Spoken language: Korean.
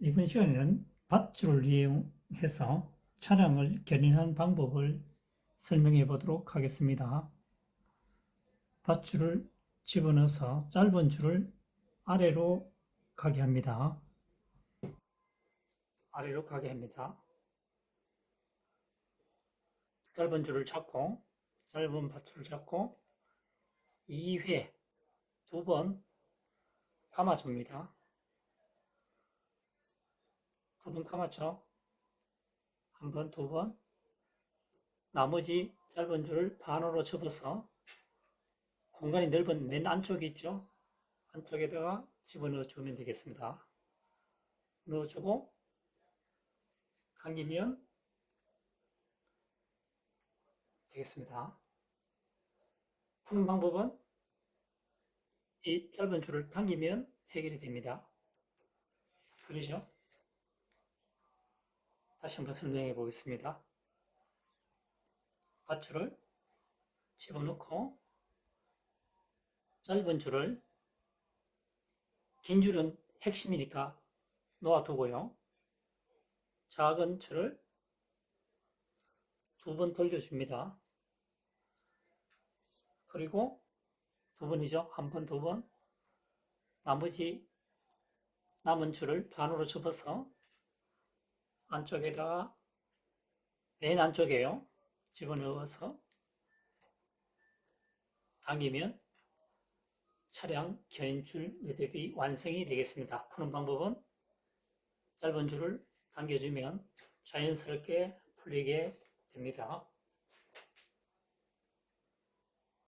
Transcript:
이번 시간에는 밧줄을 이용해서 차량을 견인하는 방법을 설명해 보도록 하겠습니다. 밧줄을 집어넣어서 짧은 줄을 아래로 가게 합니다. 아래로 가게 합니다. 짧은 줄을 잡고 짧은 밧줄을 잡고 2회 두 번 감아줍니다. 두번 감았죠? 한 번, 두 번. 나머지 짧은 줄을 반으로 접어서 공간이 넓은 맨 안쪽이 있죠? 안쪽에다가 집어넣어 주면 되겠습니다. 넣어주고 당기면 되겠습니다. 푸는 방법은 이 짧은 줄을 당기면 해결이 됩니다. 그러죠? 다시 한번 설명해 보겠습니다. 밧줄을 집어넣고 짧은 줄을 긴 줄은 핵심이니까 놓아두고요. 작은 줄을 두 번 돌려줍니다. 그리고 두 번이죠. 한 번, 두 번. 나머지 남은 줄을 반으로 접어서 안쪽에다가 맨 안쪽에요. 집어넣어서 당기면 차량 견인줄 매듭이 완성이 되겠습니다. 푸는 방법은 짧은 줄을 당겨주면 자연스럽게 풀리게 됩니다.